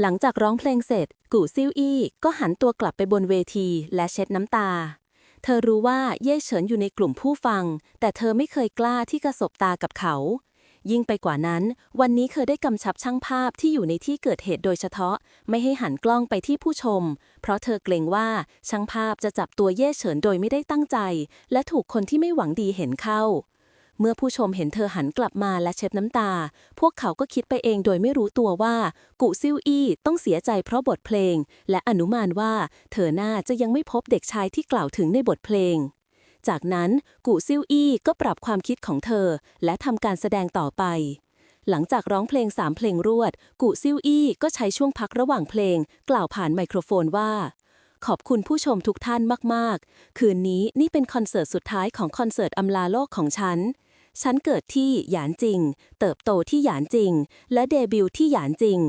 หลังจากร้องเพลงเสร็จ กู่ซิ่วอี้ก็หันตัวกลับไปบนเวทีและเช็ดน้ำตา เธอรู้ว่าเย่เฉินอยู่ในกลุ่มผู้ฟัง แต่เธอไม่เคยกล้าที่กระสบตากับเขา ยิ่งไปกว่านั้น วันนี้เธอได้กำชับช่างภาพที่อยู่ในที่เกิดเหตุโดยเฉพาะ ไม่ให้หันกล้องไปที่ผู้ชม เพราะเธอเกรงว่าช่างภาพจะจับตัวเย่เฉินโดยไม่ได้ตั้งใจ และถูกคนที่ไม่หวังดีเห็นเข้า เมื่อผู้ชมเห็นเธอหันกลับมาและเช็ดน้ำตา พวกเขาก็คิดไปเองโดยไม่รู้ตัวว่า กุซิ่วอี้ต้องเสียใจเพราะบทเพลง และอนุมานว่า เธอน่าจะยังไม่พบเด็กชายที่กล่าวถึงในบทเพลง จากนั้นกูซิ่วอี้ก็ปรับความคิดของเธอ และทำการแสดงต่อไปหลังจากร้องเพลงสามเพลงรวดกูซิ่วอี้ก็ใช้ช่วงพักระหว่างเพลง กล่าวผ่านไมโครโฟนว่า ขอบคุณผู้ชมทุกท่านมาก ๆ คืนนี้นี่เป็นคอนเสิร์ตสุดท้ายของคอนเสิร์ตอำลาโลกของฉัน ฉันเกิดที่หยานจิง เติบโตที่หยานจิง และเดบิวต์ที่หยานจิง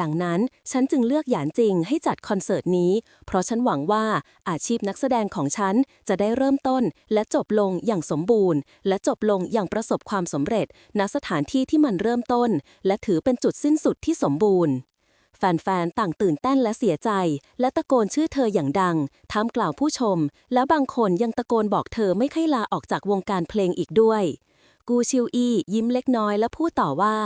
ดังนั้นฉันจึงเลือกหยานจิงให้จัดคอนเสิร์ตนี้ เพราะฉันหวังว่าอาชีพนักแสดงของฉันจะได้เริ่มต้น และจบลงอย่างสมบูรณ์ และจบลงอย่างประสบความสำเร็จ ณสถานที่ที่มันเริ่มต้น และถือเป็นจุดสิ้นสุดที่สมบูรณ์แฟนๆ ต่างตื่นเต้นและเสียใจ และตะโกนชื่อเธออย่างดังท่ามกล่าวผู้ชม และบางคนยังตะโกนบอกเธอไม่ให้ลาออกจากวงการเพลงอีกด้วย กูชิวอียิ้มเล็กน้อยและพูดต่อว่า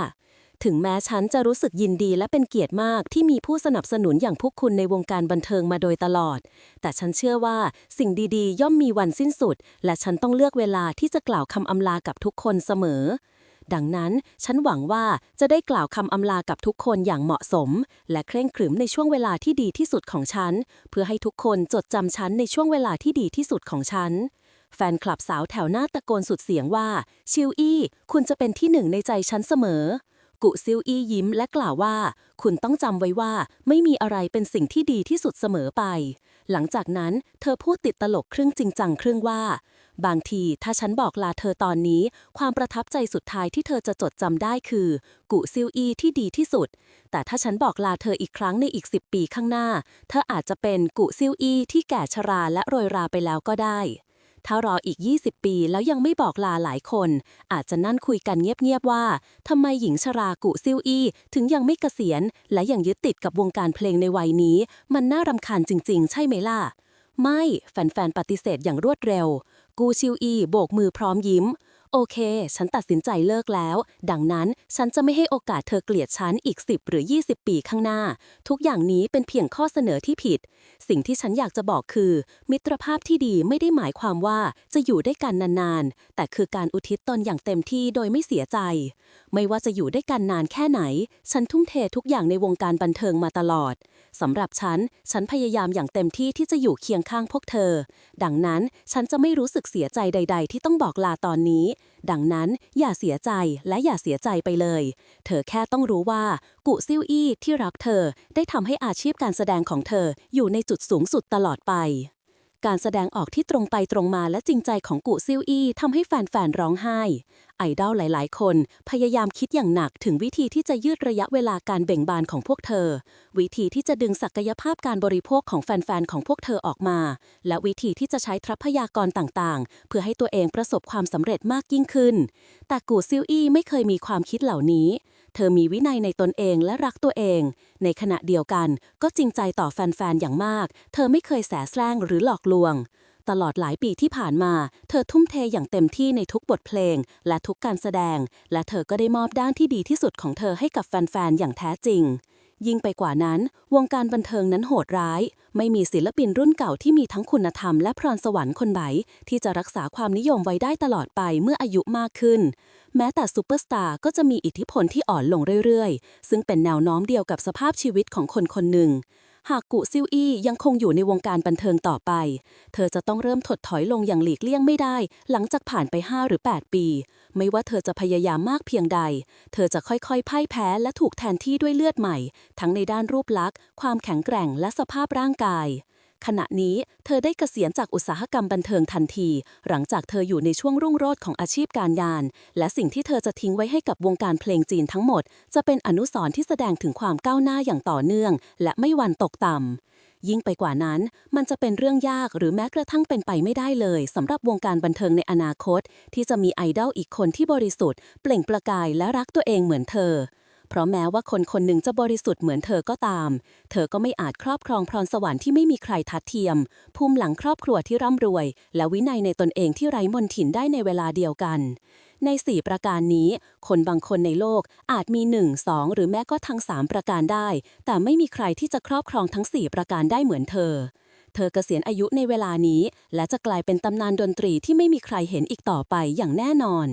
ถึงแม้ฉันจะรู้สึกยินดีและเป็นเกียรติมากที่มีผู้สนับสนุนอย่างพวกคุณในวงการบันเทิงมาโดยตลอด แต่ฉันเชื่อว่าสิ่งดีๆ ย่อมมีวันสิ้นสุด และฉันต้องเลือกเวลาที่จะกล่าวคำอำลากับทุกคนเสมอดังนั้นฉันหวังว่าจะได้กล่าวคำอำลากับทุกคนอย่างเหมาะสม และเคร่งขรึมในช่วงเวลาที่ดีที่สุดของฉัน เพื่อให้ทุกคนจดจำฉันในช่วงเวลาที่ดีที่สุดของฉัน แฟนคลับสาวแถวหน้าตะโกนสุดเสียงว่า ชิวอี้ คุณจะเป็นที่หนึ่งในใจฉันเสมอ กุซิวอี้ยิ้มและกล่าวว่า คุณต้องจำไว้ว่า ไม่มีอะไรเป็นสิ่งที่ดีที่สุดเสมอไป หลังจากนั้นเธอพูดติดตลกครึ่งจริงจังครึ่งว่า บางทีถ้าฉันบอกลาเธอตอนนี้ ความประทับใจสุดท้ายที่เธอจะจดจำได้คือ กุซิวอี้ที่ดีที่สุด แต่ถ้าฉันบอกลาเธออีกครั้งในอีก 10 ปีข้างหน้า เธออาจจะเป็นกุซิวอี้ที่แก่ชราและโรยราไปแล้วก็ได้ ถ้ารออีก 20 ปีแล้วยังไม่บอกลาหลายคน อาจจะนั่นคุยกันเงียบๆว่าทำไมหญิงชรากุซิวอี้ถึงยังไม่เกษียณ และยังยึดติดกับวงการเพลงในวัยนี้ มันน่ารำคาญจริง ๆ ใช่ไหมล่ะ ไม่ แฟนๆปฏิเสธอย่างรวดเร็ว กูชิวอีโบกมือพร้อมยิ้ม โอเค ฉันตัดสินใจเลิกแล้ว ดังนั้นฉันจะไม่ให้โอกาสเธอเกลียดฉันอีก 10 หรือ 20 ปีข้างหน้า ทุกอย่างนี้เป็นเพียงข้อเสนอที่ผิด สิ่งที่ฉันอยากจะบอกคือ มิตรภาพที่ดีไม่ได้หมายความว่าจะอยู่ด้วยกันนานๆ แต่คือการอุทิศตนอย่างเต็มที่โดยไม่เสียใจ ไม่ว่าจะอยู่ด้วยกันนานแค่ไหน ฉันทุ่มเททุกอย่างในวงการบันเทิงมาตลอดสำหรับฉัน ฉันพยายามอย่างเต็มที่ที่จะอยู่เคียงข้างพวกเธอ ดังนั้นฉันจะไม่รู้สึกเสียใจใด ๆ ที่ต้องบอกลาตอนนี้ดังนั้นอย่าเสียใจและอย่าเสียใจไปเลย เธอแค่ต้องรู้ว่า กุซิ่วอี้ที่รักเธอได้ทำให้อาชีพการแสดงของเธออยู่ในจุดสูงสุดตลอดไป การแสดงออกที่ตรงไปตรงมาและจริงใจของกุซิ่วอี้ทำให้แฟนๆร้องไห้ ไอดอลหลายๆ คน พยายามคิดอย่างหนักถึงวิธีที่จะยืดระยะเวลาการเบ่งบานของพวกเธอ วิธีที่จะดึงศักยภาพการบริโภคของแฟนๆของพวกเธอออกมา และวิธีที่จะใช้ทรัพยากรต่างๆ เพื่อให้ตัวเองประสบความสำเร็จมากยิ่งขึ้น แต่กูซิลอี้ไม่เคยมีความคิดเหล่านี้ เธอมีวินัยในตนเองและรักตัวเอง ในขณะเดียวกันก็จริงใจต่อแฟนๆ อย่างมาก เธอไม่เคยแสแสร้งหรือหลอกลวง ตลอดหลายปีที่ผ่านมา เธอทุ่มเทอย่างเต็มที่ในทุกบทเพลง และทุกการแสดง และเธอก็ได้มอบด้านที่ดีที่สุดของเธอให้กับแฟนๆ อย่างแท้จริง ยิ่งไปกว่านั้น วงการบันเทิงนั้นโหดร้าย ไม่มีศิลปินรุ่นเก่าที่มีทั้งคุณธรรมและพรสวรรค์คนไหนที่จะรักษาความนิยมไว้ได้ตลอดไปเมื่ออายุมากขึ้น แม้แต่ซูเปอร์สตาร์ก็จะมีอิทธิพลที่อ่อนลงเรื่อยๆ ซึ่งเป็นแนวโน้มเดียวกับสภาพชีวิตของคนคนหนึ่ง หากกุซิวอี้ยังคงอยู่ในวงการบันเทิงต่อไป เธอจะต้องเริ่มถดถอยลงอย่างหลีกเลี่ยงไม่ได้ หลังจากผ่านไป 5 หรือ 8 ปี ไม่ว่าเธอจะพยายามมากเพียงใด เธอจะค่อยๆพ่ายแพ้และถูกแทนที่ด้วยเลือดใหม่ ทั้งในด้านรูปลักษณ์ ความแข็งแกร่งและสภาพร่างกาย ขณะนี้เธอได้เกษียณจากอุตสาหกรรมบันเทิงทันที หลังจากเธออยู่ในช่วงรุ่งโรจน์ของอาชีพการงาน และสิ่งที่เธอจะทิ้งไว้ให้กับวงการเพลงจีนทั้งหมด จะเป็นอนุสรณ์ที่แสดงถึงความก้าวหน้าอย่างต่อเนื่อง และไม่หวันตกต่ำยิ่งไปกว่านั้น มันจะเป็นเรื่องยากหรือแม้กระทั่งเป็นไปไม่ได้เลยสำหรับวงการบันเทิงในอนาคต ที่จะมีไอดอลอีกคนที่บริสุทธิ์ เปล่งประกายและรักตัวเองเหมือนเธอ เพราะแม้ว่าคนคนหนึ่งจะบริสุทธิ์เหมือนเธอก็ตาม เธอก็ไม่อาจครอบครองพรสวรรค์ที่ไม่มีใครทัดเทียม ภูมิหลังครอบครัวที่ร่ำรวย และวินัยในตนเองที่ไร้มนทินได้ในเวลาเดียวกัน ใน 4 ประการนี้ คนบางคนในโลกอาจมี 1 2 หรือแม้ก็ทั้ง 3 ประการได้ แต่ไม่มีใครที่จะครอบครองทั้ง 4 ประการได้เหมือนเธอเธอเกษียณอายุในเวลานี้ และจะกลายเป็นตำนานดนตรีที่ไม่มีใครเห็นอีกต่อไปอย่างแน่นอน